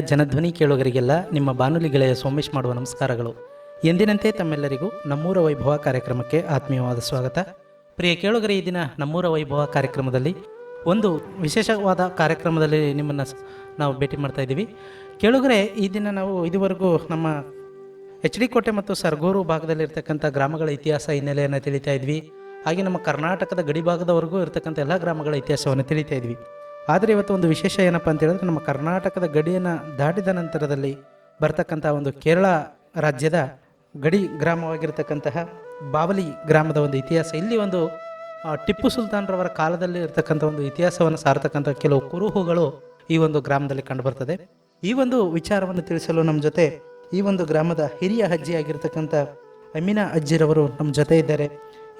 ಜನಧ್ವನಿ ಕೇಳುಗರಿಗೆಲ್ಲ ನಿಮ್ಮ ಬಾನುಲಿ ಗೆಳೆಯ ಸೋಮೇಶ್ ಮಾಡುವ ನಮಸ್ಕಾರಗಳು. ಎಂದಿನಂತೆ ತಮ್ಮೆಲ್ಲರಿಗೂ ನಮ್ಮೂರ ವೈಭವ ಕಾರ್ಯಕ್ರಮಕ್ಕೆ ಆತ್ಮೀಯವಾದ ಸ್ವಾಗತ. ಪ್ರಿಯ ಕೇಳುಗರೆ, ಈ ದಿನ ನಮ್ಮೂರ ವೈಭವ ಕಾರ್ಯಕ್ರಮದಲ್ಲಿ ಒಂದು ವಿಶೇಷವಾದ ಕಾರ್ಯಕ್ರಮದಲ್ಲಿ ನಿಮ್ಮನ್ನು ನಾವು ಭೇಟಿ ಮಾಡ್ತಾ ಇದ್ದೀವಿ. ಕೇಳುಗರೆ, ಈ ದಿನ ನಾವು ಇದುವರೆಗೂ ನಮ್ಮ ಎಚ್ ಡಿ ಕೋಟೆ ಮತ್ತು ಸರ್ಗೂರು ಭಾಗದಲ್ಲಿರ್ತಕ್ಕಂಥ ಗ್ರಾಮಗಳ ಇತಿಹಾಸ ಹಿನ್ನೆಲೆಯನ್ನು ತಿಳಿತಾ ಇದ್ವಿ. ಹಾಗೆ ನಮ್ಮ ಕರ್ನಾಟಕದ ಗಡಿ ಭಾಗದವರೆಗೂ ಇರತಕ್ಕಂಥ ಎಲ್ಲ ಗ್ರಾಮಗಳ ಇತಿಹಾಸವನ್ನು ತಿಳಿತಾ ಇದ್ವಿ. ಆದರೆ ಇವತ್ತು ಒಂದು ವಿಶೇಷ ಏನಪ್ಪ ಅಂತ ಹೇಳಿದ್ರೆ ನಮ್ಮ ಕರ್ನಾಟಕದ ಗಡಿಯನ್ನು ದಾಟಿದ ನಂತರದಲ್ಲಿ ಬರ್ತಕ್ಕಂಥ ಒಂದು ಕೇರಳ ರಾಜ್ಯದ ಗಡಿ ಗ್ರಾಮವಾಗಿರ್ತಕ್ಕಂತಹ ಬಾವಲಿ ಗ್ರಾಮದ ಒಂದು ಇತಿಹಾಸ. ಇಲ್ಲಿ ಒಂದು ಟಿಪ್ಪು ಸುಲ್ತಾನ್ರವರ ಕಾಲದಲ್ಲಿ ಇರತಕ್ಕಂಥ ಒಂದು ಇತಿಹಾಸವನ್ನು ಸಾರತಕ್ಕಂಥ ಕೆಲವು ಕುರುಹುಗಳು ಈ ಒಂದು ಗ್ರಾಮದಲ್ಲಿ ಕಂಡುಬರ್ತದೆ ಈ ಒಂದು ವಿಚಾರವನ್ನು ತಿಳಿಸಲು ನಮ್ಮ ಜೊತೆ ಈ ಒಂದು ಗ್ರಾಮದ ಹಿರಿಯ ಅಜ್ಜಿಯಾಗಿರ್ತಕ್ಕಂಥ ಅಮೀನಾ ಅಜ್ಜಿರವರು ನಮ್ಮ ಜೊತೆ ಇದ್ದಾರೆ.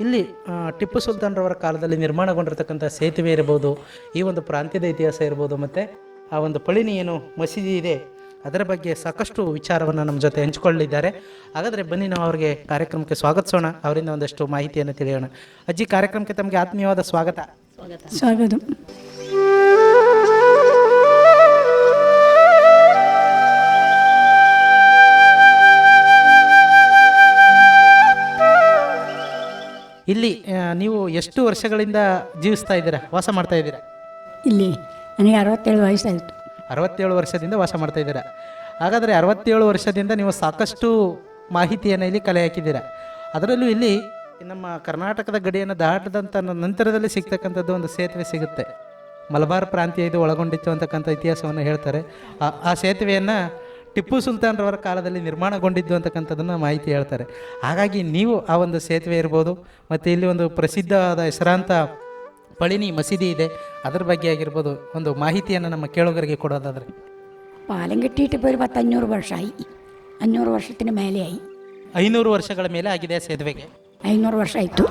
ಇಲ್ಲಿ ಟಿಪ್ಪು ಸುಲ್ತಾನ್ರವರ ಕಾಲದಲ್ಲಿ ನಿರ್ಮಾಣಗೊಂಡಿರ್ತಕ್ಕಂಥ ಸೇತುವೆ ಇರ್ಬೋದು, ಈ ಒಂದು ಪ್ರಾಂತ್ಯದ ಇತಿಹಾಸ ಇರ್ಬೋದು, ಮತ್ತು ಆ ಒಂದು ಪಳಿನಿ ಏನು ಮಸೀದಿ ಇದೆ, ಅದರ ಬಗ್ಗೆ ಸಾಕಷ್ಟು ವಿಚಾರವನ್ನು ನಮ್ಮ ಜೊತೆ ಹಂಚಿಕೊಳ್ಳಿದ್ದಾರೆ ಹಾಗಾದರೆ ಬನ್ನಿ ನಾವು ಅವರಿಗೆ ಕಾರ್ಯಕ್ರಮಕ್ಕೆ ಸ್ವಾಗತಿಸೋಣ, ಅವರಿಂದ ಒಂದಷ್ಟು ಮಾಹಿತಿಯನ್ನು ತಿಳಿಯೋಣ. ಅಜ್ಜಿ, ಕಾರ್ಯಕ್ರಮಕ್ಕೆ ತಮಗೆ ಆತ್ಮೀಯವಾದ ಸ್ವಾಗತ. ಸ್ವಾಗತ. ಇಲ್ಲಿ ನೀವು ಎಷ್ಟು ವರ್ಷಗಳಿಂದ ಜೀವಿಸ್ತಾ ಇದ್ದೀರಾ? ವಾಸ ಮಾಡ್ತಾ ಇದ್ದೀರಾ? ಇಲ್ಲಿ ನನಗೆ ಅರವತ್ತೇಳು ವಯಸ್ಸಾಯಿತು. ಅರವತ್ತೇಳು ವರ್ಷದಿಂದ ವಾಸ ಮಾಡ್ತಾ ಇದ್ದೀರಾ? ಹಾಗಾದರೆ ಅರವತ್ತೇಳು ವರ್ಷದಿಂದ ನೀವು ಸಾಕಷ್ಟು ಮಾಹಿತಿಯನ್ನು ಇಲ್ಲಿ ಕಲೆ ಹಾಕಿದ್ದೀರಾ? ಅದರಲ್ಲೂ ಇಲ್ಲಿ ನಮ್ಮ ಕರ್ನಾಟಕದ ಗಡಿಯನ್ನು ದಾಟದಂಥ ನಂತರದಲ್ಲಿ ಸಿಗ್ತಕ್ಕಂಥದ್ದು ಒಂದು ಸೇತುವೆ ಸಿಗುತ್ತೆ. ಮಲಬಾರ್ ಪ್ರಾಂತ್ಯ ಇದು ಒಳಗೊಂಡಿತ್ತು ಅಂತಕ್ಕಂಥ ಇತಿಹಾಸವನ್ನು ಹೇಳ್ತಾರೆ. ಆ- ಆ ಸೇತುವೆಯನ್ನು ಟಿಪ್ಪು ಸುಲ್ತಾನ್ರವರ ಕಾಲದಲ್ಲಿ ನಿರ್ಮಾಣಗೊಂಡಿದ್ದು ಅಂತಕ್ಕಂಥದ್ದನ್ನು ಮಾಹಿತಿ ಹೇಳ್ತಾರೆ ಹಾಗಾಗಿ ನೀವು ಆ ಒಂದು ಸೇತುವೆ ಇರ್ಬೋದು ಮತ್ತು ಇಲ್ಲಿ ಒಂದು ಪ್ರಸಿದ್ಧವಾದ ಹೆಸರಾಂತ ಪಳಿನಿ ಮಸೀದಿ ಇದೆ ಅದರ ಬಗ್ಗೆ ಆಗಿರ್ಬೋದು ಒಂದು ಮಾಹಿತಿಯನ್ನು ನಮ್ಮ ಕೇಳುಗರಿಗೆ ಕೊಡೋದಾದರೆ പാലം കെട്ടിയിട്ട് ഇപ്പോൾ ഒരു പത്തഞ്ഞൂറ് വർഷമായി അഞ്ഞൂറ് വർഷത്തിന് മേലെയായി ಐನೂರು ವರ್ಷಗಳ ಮೇಲೆ ಆಗಿದೆ ಆ ಸೇತುವೆಗೆ ಐನೂರು ವರ್ಷ ಆಯಿತು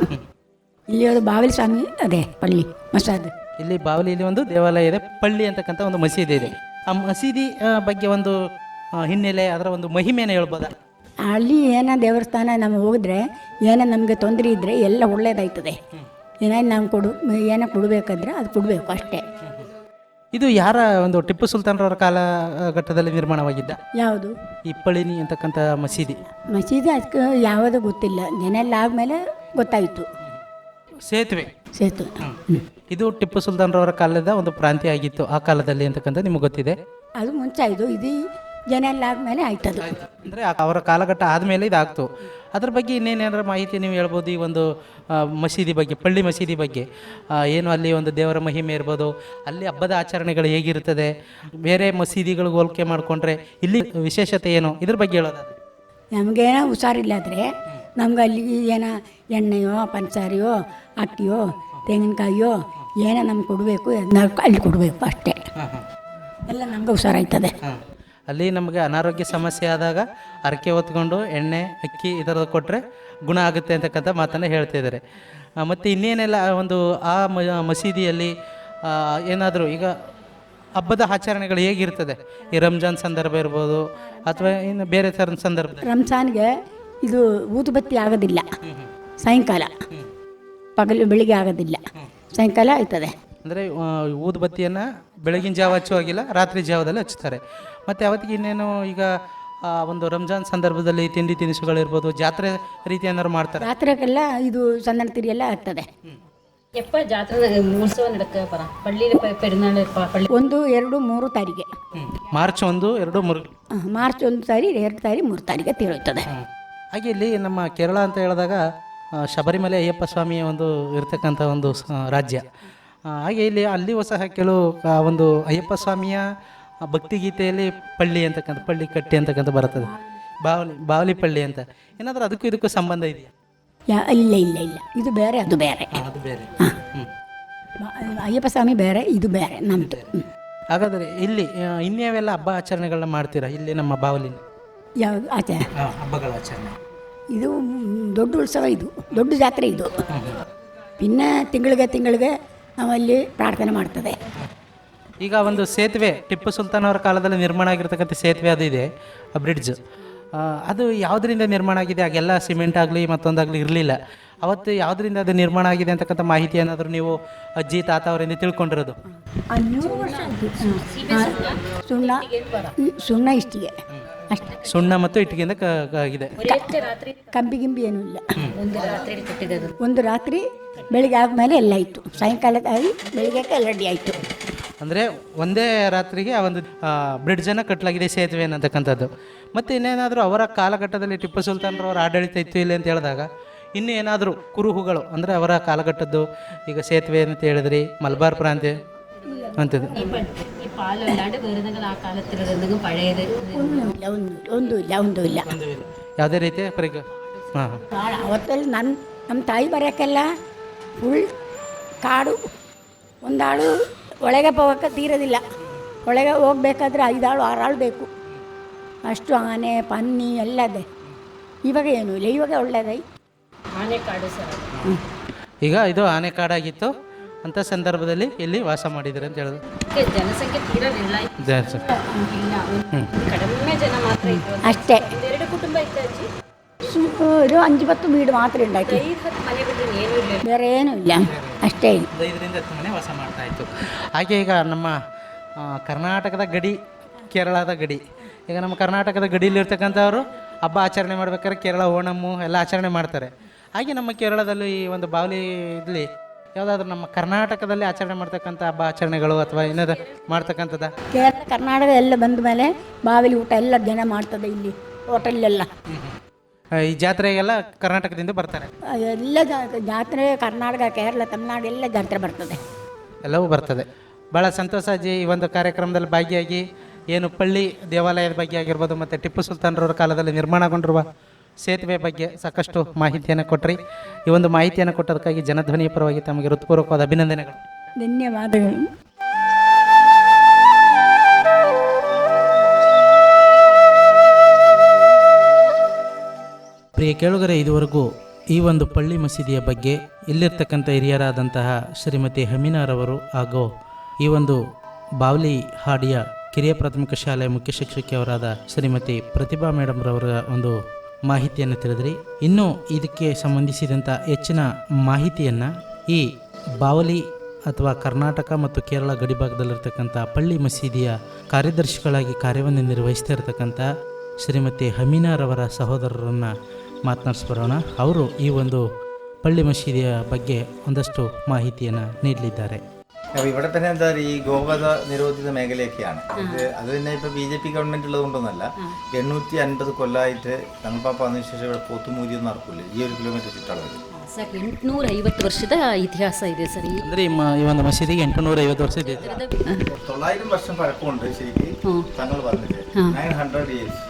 ಇಲ್ಲಿ ಅದು ಬಾವಿಲ್ ಸ್ವಾಮಿ ಅದೇ ಪಳ್ಳಿ ಮಸಾದ್ ಇಲ್ಲಿ ಬಾವಲಿಯಲ್ಲಿ ಒಂದು ದೇವಾಲಯ ಇದೆ ಪಳ್ಳಿ ಅಂತಕ್ಕಂಥ ಒಂದು ಮಸೀದಿ ಇದೆ ಆ ಮಸೀದಿ ಆ, ಬಗ್ಗೆ ಒಂದು ಆ, ಹಿನ್ನೆಲೆ ಅದರ ಒಂದು ಮಹಿಮೆಯನ್ನು ಹೇಳ್ಬೋದಾ? ಅಲ್ಲಿ ಏನ ದೇವಸ್ಥಾನ ನಾವು ಹೋದ್ರೆ ಏನೋ ನಮಗೆ ತೊಂದರೆ ಇದ್ದರೆ ಎಲ್ಲ ಒಳ್ಳೇದಾಯ್ತದೆ. ಏನಾದ್ರು ನಾವು ಕೊಡು ಏನೋ ಕೊಡಬೇಕಂದ್ರೆ ಅದು ಕೊಡಬೇಕು ಅಷ್ಟೇ. ಇದು ಯಾರ ಒಂದು ಟಿಪ್ಪು ಸುಲ್ತಾನ್ರವರ ಕಾಲಘಟ್ಟದಲ್ಲಿ ನಿರ್ಮಾಣವಾಗಿದ್ದ? ಯಾವುದು? ಇಪ್ಪಳಿನಿ ಪಳಿನಿ ಅಂತಕ್ಕಂಥ ಮಸೀದಿ. ಮಸೀದಿ ಅದಕ್ಕೆ ಯಾವುದು ಗೊತ್ತಿಲ್ಲ. ಜನೆಲ್ಲ ಆದಮೇಲೆ ಗೊತ್ತಾಯಿತು. ಸೇತುವೆ. ಸೇತುವೆ. ಇದು ಟಿಪ್ಪು ಸುಲ್ತಾನ್ರವರ ಕಾಲದ ಒಂದು ಪ್ರಾಂತ್ಯ ಆಗಿತ್ತು. ಆ ಕಾಲದಲ್ಲಿ ಅಂತಕ್ಕಂಥ ನಿಮಗೆ ಗೊತ್ತಿದೆ? ಅದು ಮುಂಚೆ ಇದು ಇದು ಜನ ಎಲ್ಲ ಆದಮೇಲೆ ಆಯ್ತದು. ಅಂದರೆ ಅವರ ಕಾಲಘಟ್ಟ ಆದಮೇಲೆ ಇದಾಗ್ತು. ಅದ್ರ ಬಗ್ಗೆ ಇನ್ನೇನೇನಾರ ಮಾಹಿತಿ ನೀವು ಹೇಳ್ಬೋದು ಈ ಒಂದು ಮಸೀದಿ ಬಗ್ಗೆ ಪಳ್ಳಿ ಮಸೀದಿ ಬಗ್ಗೆ? ಏನು ಅಲ್ಲಿ ಒಂದು ದೇವರ ಮಹಿಮೆ ಇರ್ಬೋದು ಅಲ್ಲಿ ಹಬ್ಬದ ಆಚರಣೆಗಳು ಹೇಗಿರ್ತದೆ ಬೇರೆ ಮಸೀದಿಗಳು ಹೋಲಿಕೆ ಮಾಡಿಕೊಂಡ್ರೆ ಇಲ್ಲಿ ವಿಶೇಷತೆ ಏನು? ಇದ್ರ ಬಗ್ಗೆ ಹೇಳೋದಾದ್ರೆ. ನಮಗೇನೋ ಹುಷಾರಿಲ್ಲಾದರೆ ನಮ್ಗೆ ಅಲ್ಲಿ ಏನ ಎಣ್ಣೆಯೋ ಪಂಚಾರಿಯೋ ಅಕ್ಕಿಯೋ ತೆಂಗಿನಕಾಯಿಯೋ ಏನೋ ನಮ್ಗೆ ಕೊಡಬೇಕು ಅಲ್ಲಿ ಕೊಡಬೇಕು ಅಷ್ಟೇ. ಎಲ್ಲ ನಮ್ಗೆ ಹುಷಾರಾಯ್ತದೆ. ಅಲ್ಲಿ ನಮಗೆ ಅನಾರೋಗ್ಯ ಸಮಸ್ಯೆ ಆದಾಗ ಅರಕೆ ಹೊತ್ಕೊಂಡು ಎಣ್ಣೆ ಅಕ್ಕಿ ಈ ಥರದ್ದು ಕೊಟ್ಟರೆ ಗುಣ ಆಗುತ್ತೆ ಅಂತಕ್ಕಂಥ ಮಾತನ್ನು ಹೇಳ್ತಿದ್ದಾರೆ ಮತ್ತು ಇನ್ನೇನೆಲ್ಲ ಒಂದು ಆ ಮಸೀದಿಯಲ್ಲಿ ಏನಾದರೂ ಈಗ ಹಬ್ಬದ ಆಚರಣೆಗಳು ಹೇಗಿರ್ತದೆ? ಈ ರಂಜಾನ್ ಸಂದರ್ಭ ಇರ್ಬೋದು ಅಥವಾ ಇನ್ನು ಬೇರೆ ಥರದ ಸಂದರ್ಭ? ರಂಜಾನ್ಗೆ ಇದು ಊದುಬತ್ತಿ ಆಗೋದಿಲ್ಲ. ಸಾಯಂಕಾಲ. ಪಗಲು ಬೆಳಿಗ್ಗೆ ಆಗೋದಿಲ್ಲ. ಸಾಯಂಕಾಲ ಆಯ್ತದೆ. ಅಂದರೆ ಊದುಬತ್ತಿಯನ್ನು ಬೆಳಗಿನ ಜಾವ ಹಚ್ಚುವಾಗಿಲ್ಲ ರಾತ್ರಿ ಜಾವದಲ್ಲಿ ಹಚ್ಚುತ್ತಾರೆ. ಮತ್ತು ಅವತ್ತಿಗೆ ಇನ್ನೇನು ಈಗ ಒಂದು ರಂಜಾನ್ ಸಂದರ್ಭದಲ್ಲಿ ತಿಂಡಿ ತಿನಿಸುಗಳಿರ್ಬೋದು ಜಾತ್ರೆ ರೀತಿ ಏನಾದ್ರು ಮಾಡ್ತಾರೆ? ಜಾತ್ರೆಗೆಲ್ಲ ಇದು ಸಂದನ ತಿರಿ ಎಲ್ಲ ಆಗ್ತದೆ. ಎಪ್ಪ ಜಾತ್ರೆ ಉತ್ಸವ ನಡಕಪ್ಪ ಪಳ್ಳಿ ಪೆರಿನಾಳ ಒಂದು ಎರಡು ಮೂರು ತಾರೀಕೆ ಮಾರ್ಚ್ ಒಂದು ಎರಡು ಮೂರು. ಮಾರ್ಚ್ ಒಂದು ತಾರೀಕು ಎರಡು ತಾರೀಕು ಮೂರು ತಾರೀಕು ತಿಳುತ್ತದೆ ಹಾಗೆ ಇಲ್ಲಿ ನಮ್ಮ ಕೇರಳ ಅಂತ ಹೇಳಿದಾಗ ಶಬರಿಮಲೆ ಅಯ್ಯಪ್ಪ ಸ್ವಾಮಿಯ ಒಂದು ಇರ್ತಕ್ಕಂಥ ಒಂದು ರಾಜ್ಯ. ಹಾಗೆ ಇಲ್ಲಿ ಅಲ್ಲಿಯೂ ಸಹ ಕೆಲವು ಒಂದು ಅಯ್ಯಪ್ಪ ಸ್ವಾಮಿಯ ಭಕ್ತಿಗೀತೆಯಲ್ಲಿ ಪಳ್ಳಿ ಅಂತಕ್ಕಂಥ ಪಳ್ಳಿ ಕಟ್ಟಿ ಅಂತಕ್ಕಂಥ ಬರ್ತದೆ. ಬಾವಲಿ ಬಾವಲಿ ಪಳ್ಳಿ ಅಂತ. ಏನಾದರೂ ಅದಕ್ಕೂ ಇದಕ್ಕೂ ಸಂಬಂಧ ಇದೆಯಾ? ಇಲ್ಲ ಇಲ್ಲ ಇಲ್ಲ. ಇದು ಬೇರೆ ಅದು ಬೇರೆ. ಅದು ಬೇರೆ. ಅಯ್ಯಪ್ಪ ಸ್ವಾಮಿ ಬೇರೆ ಇದು ಬೇರೆ ನಮ್ದು. ಹಾಗಾದರೆ ಇಲ್ಲಿ ಇನ್ಯಾವೆಲ್ಲ ಹಬ್ಬ ಆಚರಣೆಗಳನ್ನ ಮಾಡ್ತೀರಾ ಇಲ್ಲಿ ನಮ್ಮ ಬಾವಲಿ ಯಾವ ಆಚರಣೆ ಹಬ್ಬಗಳ ಆಚರಣೆ. ಇದು ದೊಡ್ಡ ಉತ್ಸವ ಇದು ದೊಡ್ಡ ಜಾತ್ರೆ ಇದು. ಪಿನ್ನ ತಿಂಗಳಿಗೆ ತಿಂಗಳಿಗೆ ನಾವಲ್ಲಿ ಪ್ರಾರ್ಥನೆ ಮಾಡ್ತದೆ ಈಗ ಒಂದು ಸೇತುವೆ ಟಿಪ್ಪು ಸುಲ್ತಾನ್ ಅವರ ಕಾಲದಲ್ಲಿ ನಿರ್ಮಾಣ ಆಗಿರ್ತಕ್ಕಂಥ ಸೇತುವೆ ಅದು ಇದೆ ಬ್ರಿಡ್ಜ್. ಅದು ಯಾವುದರಿಂದ ನಿರ್ಮಾಣ ಆಗಿದೆ? ಆಗೆಲ್ಲ ಸಿಮೆಂಟ್ ಆಗಲಿ ಮತ್ತೊಂದಾಗಲಿ ಇರಲಿಲ್ಲ. ಅವತ್ತು ಯಾವುದರಿಂದ ಅದು ನಿರ್ಮಾಣ ಆಗಿದೆ ಅಂತಕ್ಕಂಥ ಮಾಹಿತಿ ಏನಾದರೂ ನೀವು ಅಜ್ಜಿ ತಾತ ಅವರಿಂದ ತಿಳ್ಕೊಂಡಿರೋದು. ಸುಣ್ಣ ಸುಣ್ಣ ಇಷ್ಟಿಗೆ. ಸುಣ್ಣ ಮತ್ತು ಇಟ್ಟಿಗೆಯಿಂದ ಆಗಿದೆ. ಕಂಬಿ ಗಿಂಬಿ ಇಲ್ಲ. ಒಂದು ರಾತ್ರಿ ಬೆಳಿಗ್ಗೆ ಆದಮೇಲೆ ಎಲ್ಲ ಆಯ್ತು. ಸಾಯಂಕಾಲಕ್ಕಾಗಿ ಬೆಳಿಗ್ಗೆ ರೆಡಿ ಆಯ್ತು. ಅಂದ್ರೆ ಒಂದೇ ರಾತ್ರಿಗೆ ಆ ಒಂದು ಬ್ರಿಡ್ಜನ್ನು ಕಟ್ಟಲಾಗಿದೆ ಸೇತುವೆ ಅನ್ನತಕ್ಕಂಥದ್ದು. ಮತ್ತೆ ಇನ್ನೇನಾದರೂ ಅವರ ಕಾಲಘಟ್ಟದಲ್ಲಿ ಟಿಪ್ಪು ಸುಲ್ತಾನ್ರವ್ರ ಆಡಳಿತ ಇತ್ತು ಇಲ್ಲ ಅಂತ ಹೇಳಿದಾಗ ಇನ್ನು ಏನಾದರೂ ಕುರುಹುಗಳು ಅಂದರೆ ಅವರ ಕಾಲಘಟ್ಟದ್ದು ಈಗ ಸೇತುವೆ ಅಂತ ಹೇಳಿದ್ರಿ ಮಲಬಾರ್ ಪ್ರಾಂತ್ಯ ಅಂತದ್ದು പാലല്ലാണ്ട് വേറെ എന്തെങ്കിലും ആ കാലത്തിലുള്ള എന്തെങ്കിലും പഴയത് ಒಂದೂ ಇಲ್ಲ ಒಂದು ಒಂದು ಇಲ್ಲ ಒಂದು ಇಲ್ಲ ಒಂದು ಇಲ್ಲ ಯಾವುದೇ ರೀತಿಯ ಪರಿಗ ಹಾಂ ಹಾಂ ಭಾಳ ಅವತ್ತಲ್ಲಿ ನನ್ನ ನಮ್ಮ ತಾಯಿ ಬರೋಕ್ಕೆಲ್ಲ ಫುಲ್ ಕಾಡು ಒಂದಾಳು ಒಳಗೆ ಹೋಗೋಕ್ಕೆ ತೀರೋದಿಲ್ಲ ಒಳಗೆ ಹೋಗ್ಬೇಕಾದ್ರೆ ಐದಾಳು ಆರಾಳು ಬೇಕು ಅಷ್ಟು ಆನೆ ಪನ್ನಿ ಎಲ್ಲ ಇದೆ ಇವಾಗ ಏನೂ ಇಲ್ಲ ಇವಾಗ ಒಳ್ಳೆದೈ ಆನೆ ಕಾಡು ಸರ್ ಅದು. ಈಗ ಇದು ಆನೆ ಕಾಡಾಗಿತ್ತು ಅಂಥ ಸಂದರ್ಭದಲ್ಲಿ ಇಲ್ಲಿ ವಾಸ ಮಾಡಿದ್ದಾರೆ ಅಂತ ಹೇಳಿದ್ರು ಜನಸಂಖ್ಯೆ ತೀರಾ ಇಲ್ಲ ಕಡಿಮೆ ಜನ ಮಾತ್ರ ಇದ್ರು ಅಷ್ಟೇ. ಒಂದೆರಡು ಕುಟುಂಬ ಇತ್ತು ಅಜ್ಜಿ? ಬಿಟ್ಟರೆ ಇಲ್ಲ. ಬೇರೆ ಏನೂ ಇಲ್ಲ. ಅಷ್ಟೇ ಇಲ್ಲ. ಒಂದು ಐದರಿಂದ ಹತ್ತು ಮನೆ ವಾಸ ಮಾಡ್ತಾ ಇತ್ತು. ಹಾಗೆ ಈಗ ನಮ್ಮ ಕರ್ನಾಟಕದ ಗಡಿ ಕೇರಳದ ಗಡಿ. ಈಗ ನಮ್ಮ ಕರ್ನಾಟಕದ ಗಡಿಯಲ್ಲಿರ್ತಕ್ಕಂಥವ್ರು ಹಬ್ಬ ಆಚರಣೆ ಮಾಡ್ಬೇಕಾದ್ರೆ ಕೇರಳ ಓಣಮ್ಮು ಎಲ್ಲ ಆಚರಣೆ ಮಾಡ್ತಾರೆ. ಹಾಗೆ ನಮ್ಮ ಕೇರಳದಲ್ಲಿ ಈ ಒಂದು ಬಾವಲಿ ಇಲ್ಲಿ ಯಾವುದಾದ್ರೂ ನಮ್ಮ ಕರ್ನಾಟಕದಲ್ಲಿ ಆಚರಣೆ ಮಾಡ್ತಕ್ಕಂಥ ಹಬ್ಬ ಆಚರಣೆಗಳು ಅಥವಾ ಏನಾದ್ರು ಮಾಡ್ತಕ್ಕಂಥದ್ದು? ಕೇರಳ ಕರ್ನಾಟಕ ಎಲ್ಲ ಬಂದ ಮೇಲೆ ಬಾವಿಲಿ ಊಟ ಎಲ್ಲ ಜನ ಮಾಡ್ತದೆ ಇಲ್ಲಿ ಹೋಟೆಲ್ಲೆಲ್ಲ. ಈ ಜಾತ್ರೆಗೆಲ್ಲ ಕರ್ನಾಟಕದಿಂದ ಬರ್ತಾರೆ? ಎಲ್ಲ ಜಾ- ಜಾತ್ರೆ ಕರ್ನಾಟಕ ಕೇರಳ ತಮಿಳ್ನಾಡು ಎಲ್ಲ ಜಾತ್ರೆ ಬರ್ತದೆ. ಎಲ್ಲವೂ ಬರ್ತದೆ. ಭಾಳ ಸಂತೋಷ ಅಜ್ಜಿ ಈ ಒಂದು ಕಾರ್ಯಕ್ರಮದಲ್ಲಿ ಭಾಗಿಯಾಗಿ ಏನು ಪಳ್ಳಿ ದೇವಾಲಯದ ಬಗ್ಗೆ ಆಗಿರ್ಬೋದು ಮತ್ತು ಟಿಪ್ಪು ಸುಲ್ತಾನ್ರವ್ರ ಕಾಲದಲ್ಲಿ ನಿರ್ಮಾಣಗೊಂಡಿರುವ ಸೇತುವೆ ಬಗ್ಗೆ ಸಾಕಷ್ಟು ಮಾಹಿತಿಯನ್ನು ಕೊಟ್ಟರಿ ಈ ಒಂದು ಮಾಹಿತಿಯನ್ನು ಕೊಟ್ಟದಕ್ಕಾಗಿ ಜನಧ್ವನಿಯ ಪರವಾಗಿ ತಮಗೆ ಹೃತ್ಪೂರ್ವಕವಾದ ಅಭಿನಂದನೆಗಳು. ಧನ್ಯವಾದಗಳು. ಪ್ರಿಯ ಕೇಳುಗರೆ ಇದುವರೆಗೂ ಈ ಒಂದು ಪಳ್ಳಿ ಮಸೀದಿಯ ಬಗ್ಗೆ ಇಲ್ಲಿರ್ತಕ್ಕಂಥ ಹಿರಿಯರಾದಂತಹ ಶ್ರೀಮತಿ ಹಮೀನಾರವರು ಹಾಗೂ ಈ ಒಂದು ಬಾವ್ಲಿ ಹಾಡಿಯ ಕಿರಿಯ ಪ್ರಾಥಮಿಕ ಶಾಲೆಯ ಮುಖ್ಯ ಶಿಕ್ಷಕಿಯವರಾದ ಶ್ರೀಮತಿ ಪ್ರತಿಭಾ ಮೇಡಮ್ರವರ ಒಂದು ಮಾಹಿತಿಯನ್ನು ತಿಳಿದ್ರಿ. ಇನ್ನೂ ಇದಕ್ಕೆ ಸಂಬಂಧಿಸಿದಂಥ ಹೆಚ್ಚಿನ ಮಾಹಿತಿಯನ್ನು ಈ ಬಾವಲಿ ಅಥವಾ ಕರ್ನಾಟಕ ಮತ್ತು ಕೇರಳ ಗಡಿಭಾಗದಲ್ಲಿರ್ತಕ್ಕಂಥ ಪಳ್ಳಿ ಮಸೀದಿಯ ಕಾರ್ಯದರ್ಶಿಗಳಾಗಿ ಕಾರ್ಯವನ್ನು ನಿರ್ವಹಿಸ್ತಾ ಇರತಕ್ಕಂಥ ಶ್ರೀಮತಿ ಹಮೀನಾರವರ ಸಹೋದರರನ್ನು ಮಾತನಾಡಿಸ್ಬರೋಣ. ಅವರು ಈ ಒಂದು ಪಳ್ಳಿ ಮಸೀದಿಯ ಬಗ್ಗೆ ಒಂದಷ್ಟು ಮಾಹಿತಿಯನ್ನು ನೀಡಲಿದ್ದಾರೆ. അപ്പൊ ഇവിടെ തന്നെ എന്താ പറയുക ഈ ഗോവധ നിരോധിത മേഖലയൊക്കെയാണ് ഇത് അത് തന്നെ ഇപ്പൊ ബി ജെ പി ഗവൺമെന്റ് ഉള്ളത് കൊണ്ടൊന്നല്ല എണ്ണൂറ്റി അൻപത് കൊല്ലമായിട്ട് തങ്ങൾപ്പാപ്പ വന്നതിന് ശേഷം ഇവിടെ പോത്തുമൂരിയൊന്നും നടക്കൂല ഈ ഒരു കിലോമീറ്റർ ചുറ്റളവിൽ ಸರ್ ಎಂಟುನೂರ ಐವತ್ತು ವರ್ಷದ ಇತಿಹಾಸ ಇದೆ ಸರ್ ಈ ಅಂದರೆ ಈ ಮ- ಈ ಒಂದು ಮಸೀದಿಗೆ ಎಂಟುನೂರ ಐವತ್ತು ವರ್ಷ ಇದೆ തൊള്ളായിരം വർഷം പഴക്കമുണ്ട് ശരിക്കും തങ്ങൾ വന്നിട്ട് നയൻ ഹൺഡ്രഡ് ഇയേഴ്സ്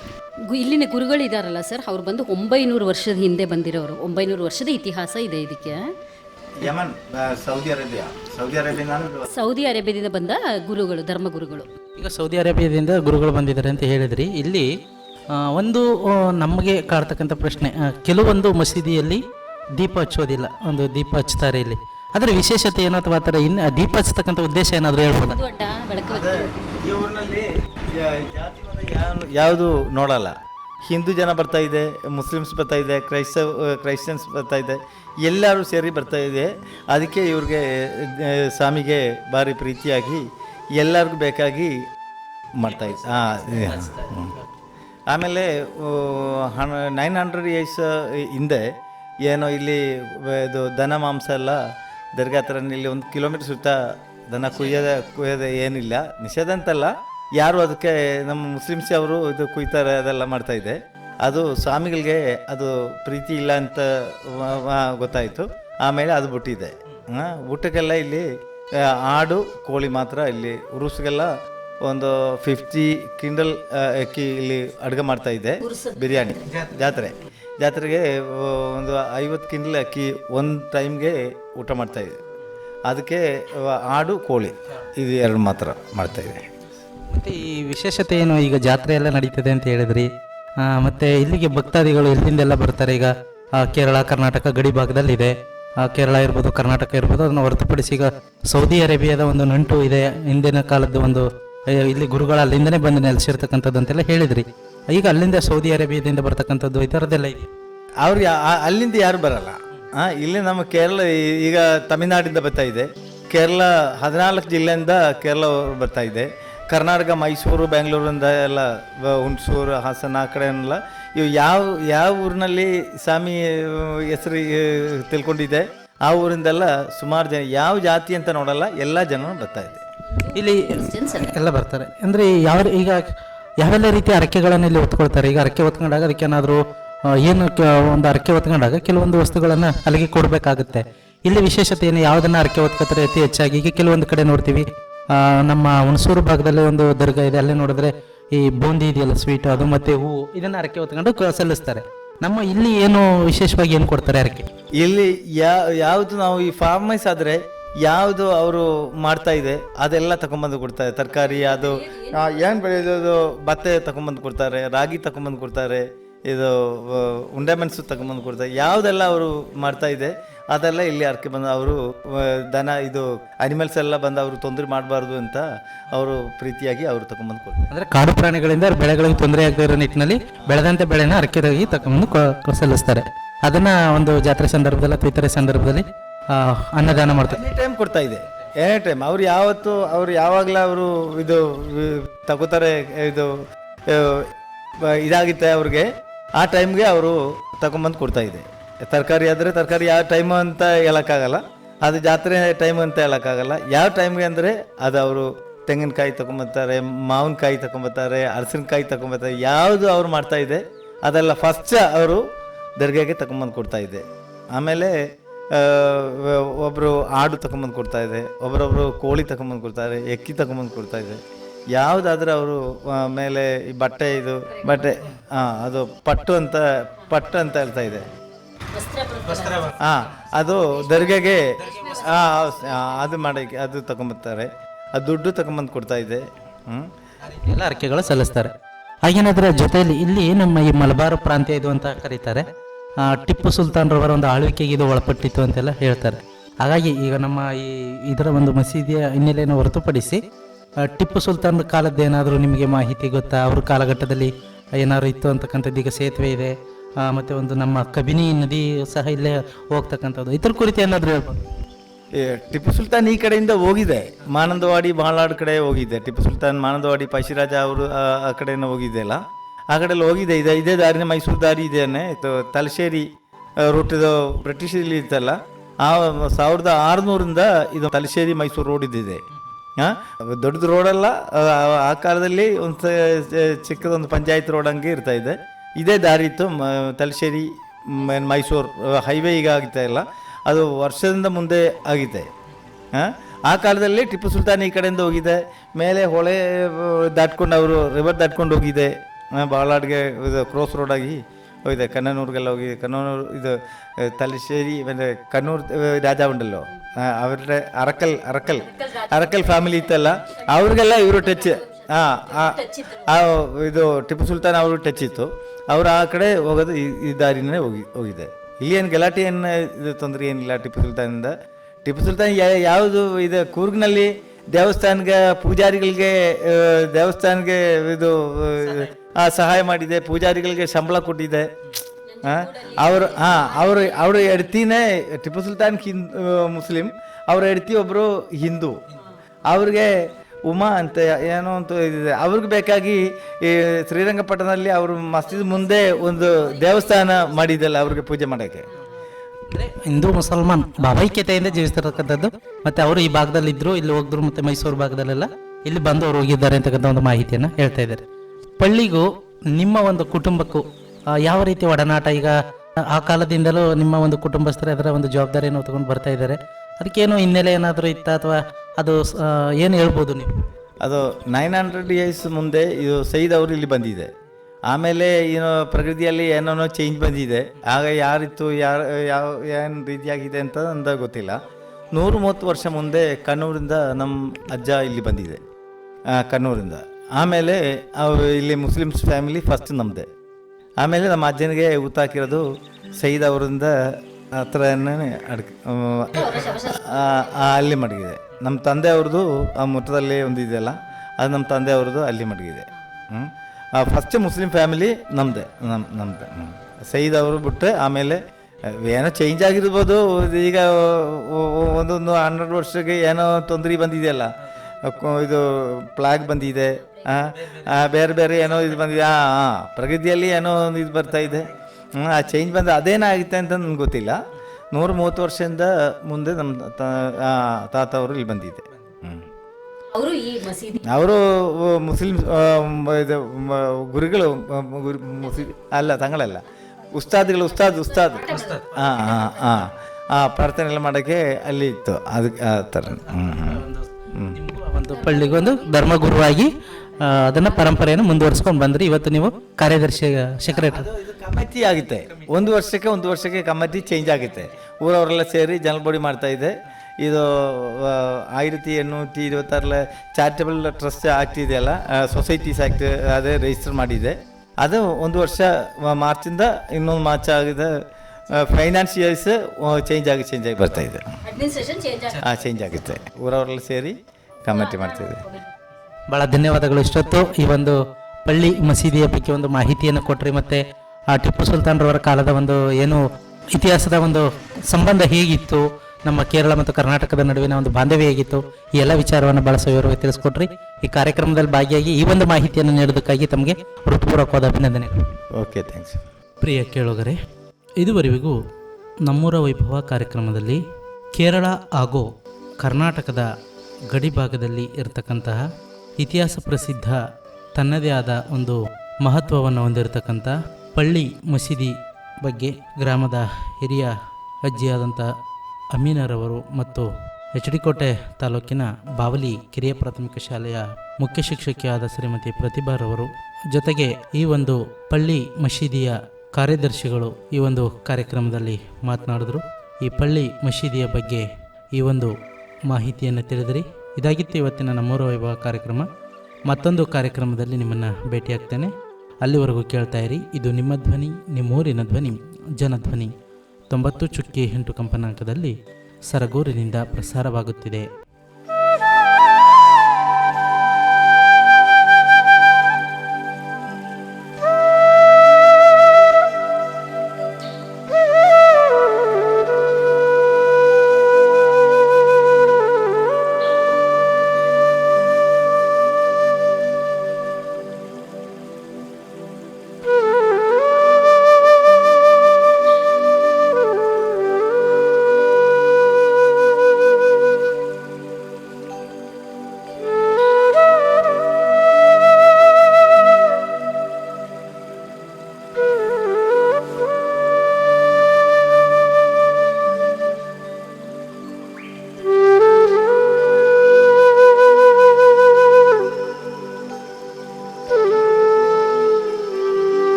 ಗು- ಇಲ್ಲಿನ ಗುರುಗಳು ಇದಾರಲ್ಲ ಸರ್ ಅವ್ರು ಬಂದು ಒಂಬೈನೂರು ವರ್ಷದ ಹಿಂದೆ ಬಂದಿರೋರು ಒಂಬೈನೂರು ವರ್ಷದ ಇತಿಹಾಸ ಇದೆ ಇದಕ್ಕೆ Yemen Saudi Arabia. Saudi Arabia Saudi ಅರೇಬಿಯಾದಿಂದ ಬಂದ ಗುರುಗಳು ಧರ್ಮಗುರುಗಳು ಈಗ ಸೌದಿ ಅರೇಬಿಯಾದಿಂದ ಗುರುಗಳು ಬಂದಿದ್ದಾರೆ ಅಂತ ಹೇಳಿದ್ರಿ. ಇಲ್ಲಿ ಒಂದು ನಮಗೆ ಕಾಡ್ತಕ್ಕಂಥ ಪ್ರಶ್ನೆ ಕೆಲವೊಂದು ಮಸೀದಿಯಲ್ಲಿ ದೀಪ ಹಚ್ಚೋದಿಲ್ಲ ಒಂದು ದೀಪ ಹಚ್ತಾರೆ ಇಲ್ಲಿ. ಅದರ ವಿಶೇಷತೆ ಏನು ಅಥವಾ ಆ ಥರ ಇನ್ನು ದೀಪ ಹಚ್ಚತಕ್ಕಂಥ ಉದ್ದೇಶ ಏನಾದರೂ ಹೇಳ್ಬೋದು? ಯಾವುದು ನೋಡಲ್ಲ. ಹಿಂದೂ ಜನ ಬರ್ತಾ ಇದೆ, ಮುಸ್ಲಿಮ್ಸ್ ಬರ್ತಾ ಇದೆ ಕ್ರೈಸ್ತ ಕ್ರೈಶ್ಚಿಯನ್ಸ್ ಬರ್ತಾ ಇದೆ, ಎಲ್ಲರೂ ಸೇರಿ ಬರ್ತಾ ಇದೆ. ಅದಕ್ಕೆ ಇವ್ರಿಗೆ ಸ್ವಾಮಿಗೆ ಭಾರಿ ಪ್ರೀತಿಯಾಗಿ ಎಲ್ಲರಿಗೂ ಬೇಕಾಗಿ ಮಾಡ್ತಾ ಇದ್ದೆ ಹಾಂ. ಆಮೇಲೆ ನೈನ್ ಹಂಡ್ರೆಡ್ ಇಯರ್ಸ್ ಹಿಂದೆ, ಏನೋ ಇಲ್ಲಿ, ಇದು ದನ ಮಾಂಸ ಎಲ್ಲ ದರ್ಗಾ ಹತ್ರ ಇಲ್ಲಿ ಒಂದು ಕಿಲೋಮೀಟರ್ ಸುತ್ತ ದನ ಕುಯ್ಯೋದ ಕುಯ್ಯೋದ ಏನಿಲ್ಲ, ನಿಷೇಧ ಅಂತಲ್ಲ. ಯಾರು ಅದಕ್ಕೆ ನಮ್ಮ ಮುಸ್ಲಿಮ್ಸ್ ಅವರು ಇದು ಕುಯ್ತಾರೆ ಅದೆಲ್ಲ ಮಾಡ್ತಾ ಇದೆ ಅದು ಸ್ವಾಮಿಗಳಿಗೆ ಅದು ಪ್ರೀತಿ ಇಲ್ಲ ಅಂತ ಗೊತ್ತಾಯಿತು. ಆಮೇಲೆ ಅದು ಬಿಟ್ಟಿದೆ ಊಟಕ್ಕೆಲ್ಲ ಇಲ್ಲಿ ಆಡು ಕೋಳಿ ಮಾತ್ರ ಇಲ್ಲಿ ಉರುಸ್ಗೆಲ್ಲ ಒಂದು ಫಿಫ್ಟಿ ಕಿಂಡಲ್ ಅಕ್ಕಿ ಇಲ್ಲಿ ಅಡುಗೆ ಮಾಡ್ತಾ ಇದೆ ಬಿರಿಯಾನಿ. ಜಾತ್ರೆ. ಜಾತ್ರೆಗೆ ಒಂದು ಐವತ್ತು ಕಿಂಡಲ್ ಅಕ್ಕಿ ಒಂದು ಟೈಮ್ಗೆ ಊಟ ಮಾಡ್ತಾ ಇದೆ ಅದಕ್ಕೆ ಆಡು ಕೋಳಿ ಇದು ಎರಡು ಮಾತ್ರ ಮಾಡ್ತಾ ಇದೆ ಮತ್ತು ಈ ವಿಶೇಷತೆ ಏನು ಈಗ ಜಾತ್ರೆ ಎಲ್ಲ ನಡೀತದೆ ಅಂತ ಹೇಳಿದ್ರಿ. ಮತ್ತೆ ಇಲ್ಲಿಗೆ ಭಕ್ತಾದಿಗಳು ಎಲ್ಲಿಂದೆಲ್ಲ ಬರ್ತಾರೆ ಈಗ. ಕೇರಳ, ಕರ್ನಾಟಕ ಗಡಿ ಭಾಗದಲ್ಲಿದೆ. ಕೇರಳ ಇರ್ಬೋದು, ಕರ್ನಾಟಕ ಇರ್ಬೋದು, ಅದನ್ನು ಹೊರತುಪಡಿಸಿ ಈಗ ಸೌದಿ ಅರೇಬಿಯಾದ ಒಂದು ನಂಟು ಇದೆ. ಹಿಂದಿನ ಕಾಲದ ಒಂದು ಇಲ್ಲಿ ಗುರುಗಳು ಅಲ್ಲಿಂದನೇ ಬಂದು ನೆಲೆಸಿರ್ತಕ್ಕಂಥದ್ದು ಅಂತೆಲ್ಲ ಹೇಳಿದ್ರಿ. ಈಗ ಅಲ್ಲಿಂದ ಸೌದಿ ಅರೇಬಿಯಾದಿಂದ ಬರ್ತಕ್ಕಂಥದ್ದು ಈ ಥರದ್ದೆಲ್ಲ ಇದೆ. ಅವ್ರಿಗೆ ಅಲ್ಲಿಂದ ಯಾರು ಬರಲ್ಲ. ಇಲ್ಲಿ ನಮ್ಮ ಕೇರಳ ಈಗ ತಮಿಳ್ನಾಡಿಂದ ಬರ್ತಾ ಇದೆ. ಕೇರಳ ಹದಿನಾಲ್ಕು ಜಿಲ್ಲೆಯಿಂದ ಕೇರಳ ಬರ್ತಾ ಇದೆ. ಕರ್ನಾಟಕ ಮೈಸೂರು ಬೆಂಗಳೂರಿಂದ ಎಲ್ಲ ಹುಣಸೂರು ಹಾಸನ ಆ ಕಡೆಯೆಲ್ಲ ಇವು ಯಾವ ಯಾವ ಊರಿನಲ್ಲಿ ಸ್ವಾಮಿ ಹೆಸರು ತಿಳ್ಕೊಂಡಿದೆ ಆ ಊರಿಂದೆಲ್ಲ ಸುಮಾರು ಜನ ಯಾವ ಜಾತಿ ಅಂತ ನೋಡಲ್ಲ ಎಲ್ಲ ಜನರು ಬರ್ತಾ ಇದೆ. ಇಲ್ಲಿ ಎಲ್ಲ ಬರ್ತಾರೆ. ಅಂದರೆ ಯಾವ ಈಗ ಯಾವೆಲ್ಲ ರೀತಿಯ ಅರಕೆಗಳನ್ನು ಇಲ್ಲಿ ಹೊತ್ಕೊಳ್ತಾರೆ? ಈಗ ಅರಕೆ ಹೊತ್ಕೊಂಡಾಗ ಅದಕ್ಕೆ ಏನಾದರೂ ಏನು ಕ- ಒಂದು ಅರಕೆ ಹೊತ್ಕೊಂಡಾಗ ಕೆಲವೊಂದು ವಸ್ತುಗಳನ್ನು ಅಲ್ಲಿಗೆ ಕೊಡಬೇಕಾಗುತ್ತೆ. ಇಲ್ಲಿ ವಿಶೇಷತೆ ಏನು? ಯಾವುದನ್ನು ಅರಕೆ ಹೊತ್ಕೋತಾರೆ ಅತಿ ಹೆಚ್ಚಾಗಿ? ಈಗ ಕೆಲವೊಂದು ಕಡೆ ನೋಡ್ತೀವಿ. ನಮ್ಮ ಹುಣಸೂರು ಭಾಗದಲ್ಲಿ ಒಂದು ದರ್ಗಾ ಇದೆ. ಅಲ್ಲೇ ನೋಡಿದ್ರೆ ಈ ಬೂಂದಿ ಇದೆಯಲ್ಲ ಸ್ವೀಟ್ ಅದು ಮತ್ತೆ ಹೂವು ಇದನ್ನ ಅರಕೆ ಹೊತ್ಕೊಂಡು ಸಲ್ಲಿಸ್ತಾರೆ. ನಮ್ಮ ಇಲ್ಲಿ ಏನು ವಿಶೇಷವಾಗಿ ಏನು ಕೊಡ್ತಾರೆ ಅರಕೆ ಇಲ್ಲಿ ಯಾ, ಯಾವುದು ನಾವು ಈ ಫಾರ್ಮೈಸ್ ಆದರೆ ಯಾವುದು ಅವರು ಮಾಡ್ತಾ ಇದೆ, ಅದೆಲ್ಲ ತಗೊಂಬಂದು ಕೊಡ್ತಾರೆ. ತರಕಾರಿ, ಅದು ಏನು ಬೆಳೆಯೋದು ಭತ್ತ ತಗೊಂಬಂದು ಕೊಡ್ತಾರೆ, ರಾಗಿ ತಗೊಂಬಂದು ಕೊಡ್ತಾರೆ, ಇದು ಉಂಡೆ ಮೆಣಸು ತಗೊಂಬಂದು ಕೊಡ್ತಾರೆ. ಯಾವುದೆಲ್ಲ ಅವರು ಮಾಡ್ತಾ ಇದೆ ಅದೆಲ್ಲ ಇಲ್ಲಿ ಅರ್ಕೆ ಬಂದು ಅವರು ದನ ಇದು ಅನಿಮಲ್ಸ್ ಎಲ್ಲ ಬಂದು ಅವರು ತೊಂದರೆ ಮಾಡಬಾರ್ದು ಅಂತ ಅವರು ಪ್ರೀತಿಯಾಗಿ ಅವರು ತಗೊಂಡ್ಬಂದು ಕೊಡ್ತಾರೆ. ಅಂದರೆ ಕಾಡು ಪ್ರಾಣಿಗಳಿಂದ ಬೆಳೆಗಳಿಗೆ ತೊಂದರೆ ಆಗದೇ ಇರೋ ನಿಟ್ಟಿನಲ್ಲಿ ಬೆಳೆದಂತೆ ಬೆಳೆನ ಅರ್ಕೆದಾಗಿ ತಗೊಂಡು ಸಲ್ಲಿಸ್ತಾರೆ ಅದನ್ನ ಒಂದು ಜಾತ್ರೆ ಸಂದರ್ಭದಲ್ಲಿ ಅಥವಾ ಇತರೆ ಸಂದರ್ಭದಲ್ಲಿ ಅನ್ನದಾನ ಮಾಡ್ತಾರೆ. ಟೈಮ್ ಕೊಡ್ತಾ ಇದೆ. ಎನಿ ಟೈಮ್ ಅವ್ರು ಯಾವತ್ತು ಅವ್ರು ಯಾವಾಗಲೂ ಅವರು ಇದು ತಗೋತಾರೆ ಇದು ಇದಾಗುತ್ತೆ ಅವ್ರಿಗೆ ಆ ಟೈಮ್ಗೆ ಅವರು ತಗೊಂಬಂದು ಕೊಡ್ತಾ ಇದೆ. ತರಕಾರಿ ಆದರೆ ತರಕಾರಿ ಯಾವ ಟೈಮ್ ಅಂತ ಹೇಳೋಕ್ಕಾಗಲ್ಲ. ಅದು ಜಾತ್ರೆ ಟೈಮ್ ಅಂತ ಹೇಳೋಕ್ಕಾಗಲ್ಲ. ಯಾವ ಟೈಮ್ಗೆ ಅಂದರೆ ಅದು ಅವರು ತೆಂಗಿನಕಾಯಿ ತೊಗೊಂಬತ್ತಾರೆ, ಮಾವಿನಕಾಯಿ ತೊಗೊಂಬತ್ತಾರೆ ಅರಸಿನಕಾಯಿ ತೊಗೊಂಬತ್ತಾರೆ, ಯಾವುದು ಅವ್ರು ಮಾಡ್ತಾ ಅದೆಲ್ಲ ಫಸ್ಟ್ ಅವರು ದರ್ಗಾಗೆ ತಗೊಂಬಂದು ಕೊಡ್ತಾ ಇದೆ. ಆಮೇಲೆ ಒಬ್ಬರು ಆಡು ತಗೊಂಬಂದು ಕೊಡ್ತಾ ಇದೆ ಒಬ್ಬರೊಬ್ರು ಕೋಳಿ ತಗೊಂಬಂದು ಕೊಡ್ತಾರೆ ಎಕ್ಕಿ ತಗೊಂಬಂದು ಕೊಡ್ತಾ ಇದೆ. ಯಾವುದಾದ್ರೂ ಅವರು ಮೇಲೆ ಈ ಬಟ್ಟೆ ಇದು, ಬಟ್ಟೆ ಹಾಂ ಅದು ಪಟ್ಟು ಅಂತ ಪಟ್ಟು ಅಂತ ಹೇಳ್ತಾ ಇದೆ. ಹಾಂ ಅದು ದರ್ಗೆಗೆ ಹಾಂ ಅದು ಮಾಡೋಕ್ಕೆ ಅದು ತಗೊಂಬರ್ತಾರೆ ಅದು ದುಡ್ಡು ತಗೊಂಬಂದು ಕೊಡ್ತಾ ಇದೆ. ಹ್ಞೂ ಎಲ್ಲ ಹರಕೆಗಳು ಸಲ್ಲಿಸ್ತಾರೆ. ಹಾಗೇನಾದ್ರೆ ಜೊತೆಯಲ್ಲಿ ಇಲ್ಲಿ ನಮ್ಮ ಈ ಮಲಬಾರ್ ಪ್ರಾಂತ್ಯ ಇದು ಅಂತ ಕರೀತಾರೆ? ಆ, ಟಿಪ್ಪು ಸುಲ್ತಾನ್ರವರ ಒಂದು ಆಳ್ವಿಕೆಗೆ ಇದು ಒಳಪಟ್ಟಿತ್ತು ಅಂತೆಲ್ಲ ಹೇಳ್ತಾರೆ. ಹಾಗಾಗಿ ಈಗ ನಮ್ಮ ಈ ಇದರ ಒಂದು ಮಸೀದಿಯ ಹಿನ್ನೆಲೆಯನ್ನು ಹೊರತುಪಡಿಸಿ ಆ, ಟಿಪ್ಪು ಸುಲ್ತಾನ್ ಕಾಲದ್ದು ಏನಾದರೂ ನಿಮಗೆ ಮಾಹಿತಿ ಗೊತ್ತಾ? ಅವ್ರ ಕಾಲಘಟ್ಟದಲ್ಲಿ ಏನಾದ್ರು ಇತ್ತು ಅಂತಕ್ಕಂಥದ್ದು ಈಗ ಸೇತುವೆ ಇದೆ. ಆ, ಮತ್ತೆ ಒಂದು ನಮ್ಮ ಕಬಿನಿ ನದಿ ಸಹ ಇಲ್ಲೇ ಹೋಗ್ತಕ್ಕಂಥದ್ದು. ಇದ್ರ ಕುರಿತು ಏನಾದರೂ ಹೇಳ್ಬೋದು? ಏ, ಟಿಪ್ಪು ಸುಲ್ತಾನ್ ಈ ಕಡೆಯಿಂದ ಹೋಗಿದೆ. ಮಾನಂದವಾಡಿ, ಬಾಳಾಡ್ ಕಡೆ ಹೋಗಿದೆ. ಟಿಪ್ಪು ಸುಲ್ತಾನ್, ಮಾನಂದವಾಡಿ, ಪಶಿರಾಜ ಅವರು, ಆ ಕಡೆಯಿಂದ ಅಲ್ಲ? ಆ ಕಡೆಯಲ್ಲಿ ಹೋಗಿದೆ. ಇದೆ, ಇದೇ ದಾರಿನ ಮೈಸೂರು ದಾರಿ ಇದೆಯೇ ಇದು ತಲಶೇರಿ ರೂಟ್ ಇದು ಬ್ರಿಟಿಷ್ ಇಲ್ಲಿ ಇತ್ತಲ್ಲ? ಆ, ಸಾವಿರದ ಆರುನೂರಿಂದ ಇದು ತಲಶೇರಿ, ಮೈಸೂರು ರೋಡ್ ಇದ್ದಿದೆ. ಹಾಂ ದೊಡ್ಡದು ರೋಡಲ್ಲ ಆ ಕಾಲದಲ್ಲಿ ಒಂದು ಚಿಕ್ಕದೊಂದು ಪಂಚಾಯತ್ ರೋಡ್ ಹಂಗೆ ಇರ್ತಾ ಇದೆ. ಇದೇ ದಾರಿ ಇತ್ತು ಮ ತಲಶೇರಿ ಮೈಸೂರು ಹೈವೇ ಈಗ ಆಗ್ತಾ ಇಲ್ಲ. ಅದು ವರ್ಷದಿಂದ ಮುಂದೆ ಆಗಿದೆ ಹಾಂ? ಆ ಕಾಲದಲ್ಲಿ ಟಿಪ್ಪು ಸುಲ್ತಾನ್ ಈ ಕಡೆಯಿಂದ ಹೋಗಿದೆ. ಮೇಲೆ ಹೊಳೆ ದಾಟ್ಕೊಂಡು ಅವರು ರಿವರ್ ದಾಟ್ಕೊಂಡು ಹೋಗಿದೆ. ಭಾಳ ಅಡುಗೆ ಇದು ಕ್ರಾಸ್ ರೋಡಾಗಿ ಹೋಗಿದೆ. ಕನ್ನನೂರಿಗೆಲ್ಲ ಹೋಗಿದೆ ಕಣ್ಣನೂರು ಇದು ತಲಶೇರಿ ಅಂದರೆ ಕನ್ನೂರು ಆ, ರಾಜ ಉಂಡಲ್ಲೋ ಆ, ಅವരുടെ ಅರಕಲ್ ಅರಕಲ್ ಅರಕಲ್ ಫ್ಯಾಮಿಲಿ ಇತ್ತಲ್ಲ ಅವ್ರಿಗೆಲ್ಲ ಇವರು ಟಚ್ ಹಾಂ ಇದು ಟಿಪ್ಪು ಸುಲ್ತಾನ್ ಅವರು ಟಚ್ ಇತ್ತು. ಅವರು ಆ ಕಡೆ ಹೋಗೋದು ಈ ದಾರಿನೇ ಹೋಗಿ ಹೋಗಿದೆ. ಇಲ್ಲಿ ಏನು ಗಲಾಟೆ ಏನು ಇದು ತೊಂದರೆ ಏನಿಲ್ಲ ಟಿಪ್ಪು ಸುಲ್ತಾನಿಂದ ಟಿಪ್ಪು ಸುಲ್ತಾನ್ ಯಾವುದು ಇದು ಕೂರ್ಗ್ನಲ್ಲಿ ದೇವಸ್ಥಾನಕ್ಕೆ ಪೂಜಾರಿಗಳಿಗೆ ದೇವಸ್ಥಾನಕ್ಕೆ ಇದು ಆ, ಸಹಾಯ ಮಾಡಿದೆ ಪೂಜಾರಿಗಳಿಗೆ ಸಂಬಳ ಕೊಟ್ಟಿದೆ. ಅವರು ಹಾಂ ಅವರು ಅವರು ಎಡ್ತಿನೇ ಟಿಪ್ಪು ಸುಲ್ತಾನ್ ಹಿಂದ್ ಮುಸ್ಲಿಂ ಅವ್ರ ಎಡ್ತಿ ಒಬ್ಬರು ಹಿಂದೂ. ಅವ್ರಿಗೆ ಉಮಾ ಅಂತ ಏನೋ ಅಂತ ಇದಿದೆ. ಅವ್ರಿಗೆ ಬೇಕಾಗಿ ಈ ಶ್ರೀರಂಗಪಟ್ಟಣದಲ್ಲಿ ಅವರು ಮಸ್ಜಿದ್ ಮುಂದೆ ಒಂದು ದೇವಸ್ಥಾನ ಮಾಡಿದ್ದಲ್ಲ ಅವ್ರಿಗೆ ಪೂಜೆ ಮಾಡೋಕ್ಕೆ. ಹಿಂದೂ ಮುಸಲ್ಮಾನ್ ಭಾವೈಕ್ಯತೆಯಿಂದ ಜೀವಿಸ್ತಿರ್ತಕ್ಕಂಥದ್ದು ಮತ್ತೆ ಅವರು ಈ ಭಾಗದಲ್ಲಿ ಇದ್ರು, ಇಲ್ಲಿ ಹೋಗಿದ್ರು, ಮತ್ತೆ ಮೈಸೂರು ಭಾಗದಲ್ಲೆಲ್ಲ ಇಲ್ಲಿ ಬಂದು ಅವ್ರು ಹೋಗಿದ್ದಾರೆ ಅಂತಕ್ಕಂಥ ಒಂದು ಮಾಹಿತಿಯನ್ನು ಹೇಳ್ತಾ ಇದ್ದಾರೆ. ಪಳ್ಳಿಗೂ ನಿಮ್ಮ ಒಂದು ಕುಟುಂಬಕ್ಕೂ ಯಾವ ರೀತಿ ಒಡನಾಟ ಈಗ, ಆ ಕಾಲದಿಂದಲೂ ನಿಮ್ಮ ಒಂದು ಕುಟುಂಬಸ್ಥರ ಅದರ ಒಂದು ಜವಾಬ್ದಾರಿಯನ್ನು ತಗೊಂಡು ಬರ್ತಾ ಇದ್ದಾರೆ. ಅದಕ್ಕೇನು ಹಿನ್ನೆಲೆ ಏನಾದರೂ ಇತ್ತ ಅಥವಾ ಅದು ಏನು ಹೇಳ್ಬೋದು ನೀವು? ಅದು ನೈನ್ ಹಂಡ್ರೆಡ್ ಇಯರ್ಸ್ ಮುಂದೆ ಇದು ಸೈದ್ ಅವರು ಇಲ್ಲಿ ಬಂದಿದೆ. ಆಮೇಲೆ ಏನೋ ಪ್ರಕೃತಿಯಲ್ಲಿ ಏನೇನೋ ಚೇಂಜ್ ಬಂದಿದೆ. ಆಗ ಯಾರಿತ್ತು, ಯಾರು, ಯಾವ, ಏನು ರೀತಿಯಾಗಿದೆ ಅಂತ ಅಂದ ಗೊತ್ತಿಲ್ಲ. ನೂರು ಮೂವತ್ತು ವರ್ಷ ಮುಂದೆ ಕಣ್ಣೂರಿಂದ ನಮ್ಮ ಅಜ್ಜ ಇಲ್ಲಿ ಬಂದಿದೆ. ಕಣ್ಣೂರಿಂದ. ಆಮೇಲೆ ಅವರು ಇಲ್ಲಿ ಮುಸ್ಲಿಮ್ಸ್ ಫ್ಯಾಮಿಲಿ ಫಸ್ಟ್ ನಮ್ಮದೇ ಆಮೇಲೆ ನಮ್ಮ ಅಜ್ಜನಿಗೆ ಹಾಕಿರೋದು ಸೈದ್ ಅವರಿಂದ ಹತ್ರನೇ ಅಡ್ಕೆ ಅಲ್ಲಿ ಮಡಗಿದೆ. ನಮ್ಮ ತಂದೆ ಅವ್ರದ್ದು ಆ ಮುಟ್ಟದಲ್ಲಿ ಒಂದು ಇದೆಯಲ್ಲ ಅದು ನಮ್ಮ ತಂದೆ ಅವ್ರದ್ದು ಅಲ್ಲಿ ಮಡಗಿದೆ. ಫಸ್ಟ್ ಮುಸ್ಲಿಂ ಫ್ಯಾಮಿಲಿ ನಮ್ಮದೇ ನಮ್ಮ ನಮ್ಮದೇ ಸೈದ್ ಅವರು ಬಿಟ್ಟರೆ ಆಮೇಲೆ ಏನೋ ಚೇಂಜ್ ಆಗಿರ್ಬೋದು. ಈಗ ಒಂದೊಂದು ಹನ್ನೆರಡು ವರ್ಷಕ್ಕೆ ಏನೋ ತೊಂದರೆ ಬಂದಿದೆಯಲ್ಲ. ಇದು ಪ್ಲಾಗ್ ಬಂದಿದೆ. ಆ, ಆ, ಬೇರೆ ಬೇರೆ ಏನೋ ಇದು ಬಂದಿದೆ. ಹಾಂ ಹಾಂ ಪ್ರಗತಿಯಲ್ಲಿ ಏನೋ ಒಂದು ಇದು ಬರ್ತಾ ಆ ಚೇಂಜ್ ಬಂದ ಅದೇನಾಗುತ್ತೆ ಅಂತ ನನಗೆ ಗೊತ್ತಿಲ್ಲ. ನೂರ ಮೂವತ್ತು ವರ್ಷದಿಂದ ಮುಂದೆ ನಮ್ಮ ತಾತ ಅವರು ಇಲ್ಲಿ ಬಂದಿದೆ ಅವರು ಈ ಮಸೀದಿ ಅವರು ಮುಸ್ಲಿಂ ಇದು ಗುರುಗಳು ಗುರು ಮುಸ್ಲಿಂ ಅಲ್ಲ ತಂಗಳಲ್ಲ. ಉಸ್ತಾದ್ಗಳು ಉಸ್ತಾದ್ ಉಸ್ತಾದ್. ಹಾಂ ಹಾಂ ಹಾಂ ಆ ಪ್ರಾರ್ಥನೆ ಎಲ್ಲ ಮಾಡೋಕ್ಕೆ ಅಲ್ಲಿ ಇತ್ತು. ಅದಕ್ಕೆ ಆ ಥರ. ಹ್ಞೂ ಹ್ಞೂ ಒಂದು ಪಳ್ಳಿಗೊಂದು ಧರ್ಮಗುರುವಾಗಿ ಅದನ್ನ ಪರಂಪರೆಯನ್ನು ಮುಂದುವರಿಸ್ಕೊಂಡು ಬಂದ್ರಿ. ಇವತ್ತು ನೀವು ಕಾರ್ಯದರ್ಶಿ ಸೆಕ್ರೆಟರಿ. ಕಮಿಟಿ ಆಗುತ್ತೆ. ಒಂದು ವರ್ಷಕ್ಕೆ ಒಂದು ವರ್ಷಕ್ಕೆ ಕಮಿಟಿ ಚೇಂಜ್ ಆಗುತ್ತೆ. ಊರವರೆಲ್ಲ ಸೇರಿ ಜನಲ್ಬೋಡಿ ಮಾಡ್ತಾ ಇದೆ. ಇದು ಆಯಿರತಿ ಎಣ್ಣೂತಿ ಇರುವತ್ತಾರಲ್ಲ ಚಾರಿಟಬಲ್ ಟ್ರಸ್ಟ್ ಆ್ಯಕ್ಟ್ ಇದೆಯಲ್ಲ ಸೊಸೈಟೀಸ್ ಆ್ಯಕ್ಟ್ ಅದೇ ರಿಜಿಸ್ಟರ್ ಮಾಡಿದೆ. ಅದು ಒಂದು ವರ್ಷ ಮಾರ್ಚಿಂದ ಇನ್ನೊಂದು ಮಾರ್ಚ್ ಆಗಿದೆ ಫೈನಾನ್ಸ್ ಇಯರ್ಸ್ ಚೇಂಜ್ ಆಗಿ ಚೇಂಜ್ ಆಗಿ ಬರ್ತಾ ಇದೆ. ಹಾಂ ಚೇಂಜ್ ಆಗುತ್ತೆ. ಊರವರೆಲ್ಲ ಸೇರಿ ಕಮೆಂಟ್ ಮಾಡ್ತಿದ್ದೆ ಬಹಳ ಧನ್ಯವಾದಗಳು ಇಷ್ಟೊತ್ತು. ಈ ಒಂದು ಪಳ್ಳಿ ಮಸೀದಿಯ ಬಗ್ಗೆ ಒಂದು ಮಾಹಿತಿಯನ್ನು ಕೊಟ್ರಿ ಮತ್ತೆ ಆ ಟಿಪ್ಪು ಸುಲ್ತಾನ್ರವರ ಕಾಲದ ಒಂದು ಏನು ಇತಿಹಾಸದ ಒಂದು ಸಂಬಂಧ ಹೇಗಿತ್ತು? ನಮ್ಮ ಕೇರಳ ಮತ್ತು ಕರ್ನಾಟಕದ ನಡುವಿನ ಒಂದು ಬಾಂಧವ್ಯ ಹೇಗಿತ್ತು? ಈ ಎಲ್ಲ ವಿಚಾರವನ್ನು ಬಳಸುವ ಸವಿವರವಾಗಿ ತಿಳಿಸ್ಕೊಟ್ರಿ. ಈ ಕಾರ್ಯಕ್ರಮದಲ್ಲಿ ಭಾಗಿಯಾಗಿ ಈ ಒಂದು ಮಾಹಿತಿಯನ್ನು ನೀಡೋದಕ್ಕಾಗಿ ತಮಗೆ ಹೃತ್ಪೂರ್ವಕವಾದ ಅಭಿನಂದನೆಗಳು. ಓಕೆ ಥ್ಯಾಂಕ್ಸ್ ಪ್ರಿಯ ಕೇಳುಗರೆ ಇದುವರೆಗೂ ನಮ್ಮೂರ ವೈಭವ ಕಾರ್ಯಕ್ರಮದಲ್ಲಿ ಕೇರಳ ಹಾಗೂ ಕರ್ನಾಟಕದ ಗಡಿಭಾಗದಲ್ಲಿ ಇರತಕ್ಕಂತಹ ಇತಿಹಾಸ ಪ್ರಸಿದ್ಧ, ತನ್ನದೇ ಆದ ಒಂದು ಮಹತ್ವವನ್ನು ಹೊಂದಿರತಕ್ಕಂಥ ಪಳ್ಳಿ ಮಸೀದಿ ಬಗ್ಗೆ ಗ್ರಾಮದ ಹಿರಿಯ ಅಜ್ಜಿಯಾದಂಥ ಅಮೀನರವರು ಮತ್ತು ಎಚ್ ಡಿ ಕೋಟೆ ತಾಲೂಕಿನ ಬಾವಲಿ ಕಿರಿಯ ಪ್ರಾಥಮಿಕ ಶಾಲೆಯ ಮುಖ್ಯ ಶಿಕ್ಷಕಿಯಾದ ಶ್ರೀಮತಿ ಪ್ರತಿಭಾರವರು ಜೊತೆಗೆ ಈ ಒಂದು ಪಳ್ಳಿ ಮಸೀದಿಯ ಕಾರ್ಯದರ್ಶಿಗಳು ಈ ಒಂದು ಕಾರ್ಯಕ್ರಮದಲ್ಲಿ ಮಾತನಾಡಿದರು. ಈ ಪಳ್ಳಿ ಮಸೀದಿಯ ಬಗ್ಗೆ ಈ ಒಂದು ಮಾಹಿತಿಯನ್ನು ತಿಳಿದಿರಿ. ಇದಾಗಿತ್ತು ಇವತ್ತಿನ ನಮ್ಮೂರ ವೈಭವ ಕಾರ್ಯಕ್ರಮ. ಮತ್ತೊಂದು ಕಾರ್ಯಕ್ರಮದಲ್ಲಿ ನಿಮ್ಮನ್ನು ಭೇಟಿಯಾಗ್ತೇನೆ. ಅಲ್ಲಿವರೆಗೂ ಕೇಳ್ತಾ ಇರಿ, ಇದು ನಿಮ್ಮ ಧ್ವನಿ, ನಿಮ್ಮೂರಿನ ಧ್ವನಿ, ಜನಧ್ವನಿ. ತೊಂಬತ್ತು ಚುಕ್ಕಿ ಎಂಟು ಕಂಪನಾಂಕದಲ್ಲಿ ಸರಗೂರಿನಿಂದ ಪ್ರಸಾರವಾಗುತ್ತಿದೆ.